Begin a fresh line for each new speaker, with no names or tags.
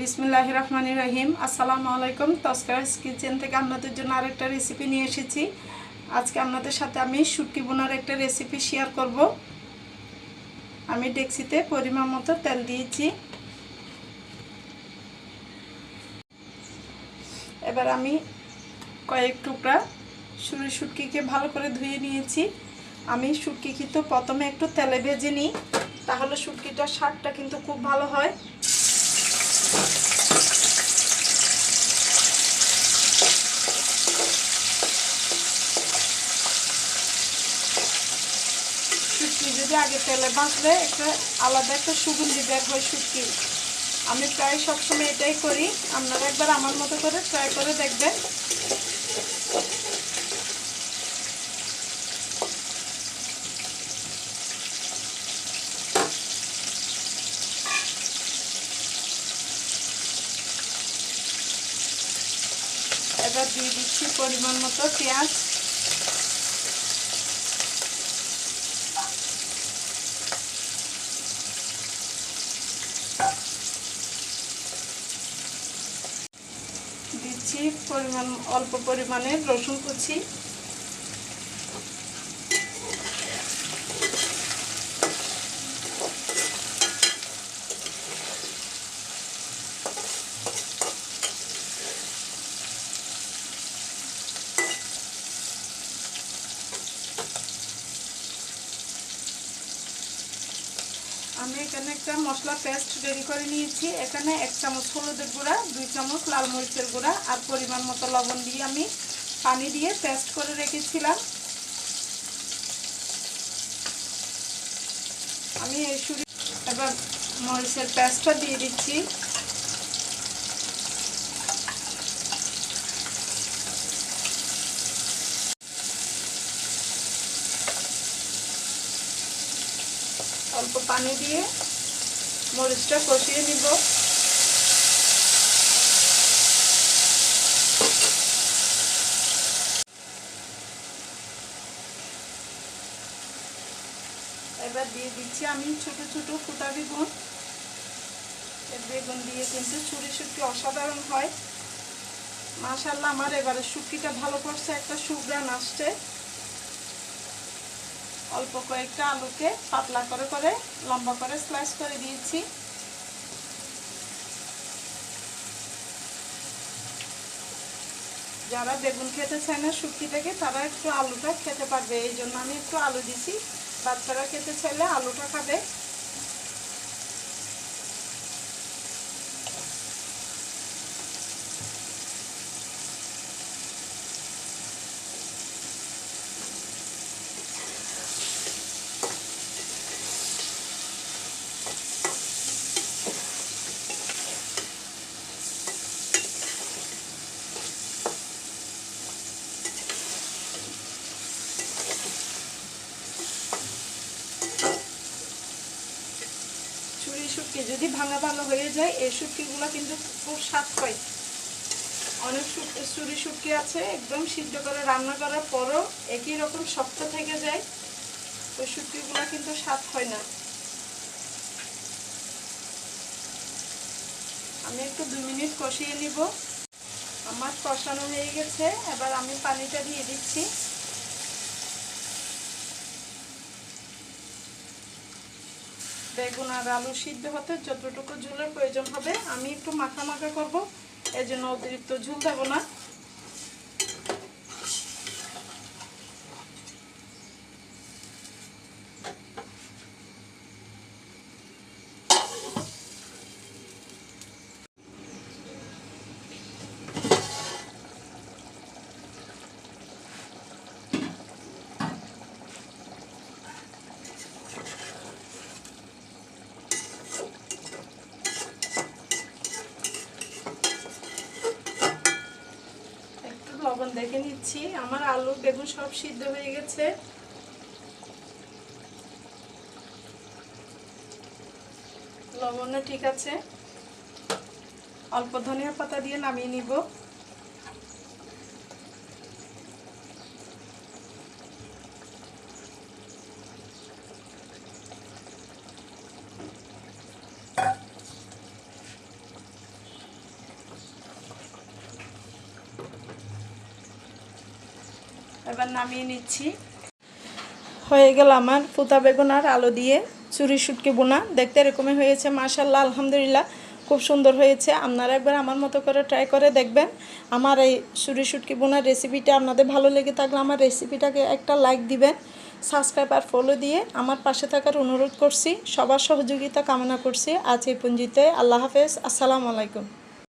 বিসমিল্লাহ রহমান রহিম। আসসালামু আলাইকুম। তস্কারাস কিচেন থেকে আপনাদের জন্য আরেকটা রেসিপি নিয়ে এসেছি। আজকে আপনাদের সাথে আমি শুটকি বোনার একটা রেসিপি শেয়ার করব। আমি ডেক্সিতে পরিমাণ মতো তেল দিয়েছি। এবার আমি কয়েক টুকরা সুরি শুটকিকে ভালো করে ধুয়ে নিয়েছি। আমি শুটকি কিন্তু প্রথমে একটু তেলে ভেজে নিই, তাহলে শুটকিটার স্বাদটা কিন্তু খুব ভালো হয়। শুটকি যদি আগে তেলে বাঁচলে একটা আলাদা একটা সুগন্ধি বের হয় শুটকি। আমি প্রায় সবসময় এটাই করি। আপনারা একবার আমার মতো করে ট্রাই করে দেখবেন। এবার দিয়ে দিচ্ছি পরিমাণ মতো পেঁয়াজ। দিচ্ছি পরিমাণ অল্প পরিমাণে রসুন কুচি। আমি এখানে একটা মশলা পেস্ট রেডি করে নিয়েছি। এখানে এক চামচ হলুদের গুঁড়া, দুই চামচ লাল মরিচের গুঁড়া আর পরিমাণ মতো লবণ দিয়ে আমি পানি দিয়ে পেস্ট করে রেখেছিলাম। আমি এই এবার মরিচের পেস্টটা দিয়ে দিচ্ছি। অল্প পানি দিয়ে মরিচটা কষিয়ে নিব। এবার দিয়ে দিচ্ছি আমি ছোট ছোট ফুটা বেগুন। বেগুন দিয়ে কিন্তু চুরি শুটকি অসাধারণ হয়। মাশাল্লাহ আমার এবারে শুটকিটা ভালো করছে, একটা সুগ্রান আসছে। অল্প কয়েকটা আলুকে পাতলা করে করে লম্বা করে স্লাইস করে দিয়েছি। যারা বেগুন খেতে চায় না শুক্তি থেকে তারা একটু আলুটা খেতে পারবে। এই জন্য আমি একটু আলু দিছি। বাচ্চারা খেতে চাইলে আলুটা খাবে চুরি শুটকি যদি ভাঙা ভাঙা হয়ে যায়, এই শুটকিগুলো কিন্তু খুব স্বাদ পায়। অনেক চুরি শুটকি আছে, একদম সিদ্ধ করে রান্না করার পরও একই রকম শক্ত থেকে যায়, ওই শুটকিগুলো কিন্তু স্বাদ হয় না। আমি একটু দু মিনিট কষিয়ে নিব। আমার কষানো হয়ে গেছে, এবার আমি পানিটা দিয়ে দিচ্ছি। বেগুন আর আলু সিদ্ধ হতে যতটুকু ঝুলের প্রয়োজন হবে, আমি একটু মাখা মাখা করব। এই জন্য অতিরিক্ত ঝুল দেবো না লবণ দেখে নিচ্ছি। আমার আলু, বেগুন সব সিদ্ধ হয়ে গেছে। লবণও ঠিক আছে। অল্প ধনিয়া পাতা দিয়ে নামিয়ে নিব। এবার নামিয়ে নিচ্ছি। হয়ে গেল আমার পুতা বেগুন আর আলো দিয়ে চুরি শুটকি বোনা। দেখতে এরকমই হয়েছে মাশাল্লাহ আলহামদুলিল্লাহ, খুব সুন্দর হয়েছে। আপনারা একবার আমার মতো করে ট্রাই করে দেখবেন। আমার এই চুরি শুটকি বোনার রেসিপিটা আপনাদের ভালো লেগে থাকলে আমার রেসিপিটাকে একটা লাইক দিবেন সাবস্ক্রাইব আর ফলো দিয়ে আমার পাশে থাকার অনুরোধ করছি। সবার সহযোগিতা কামনা করছি। আজ এই পুঞ্জিতে আল্লাহ হাফেজ। আসসালামু আলাইকুম।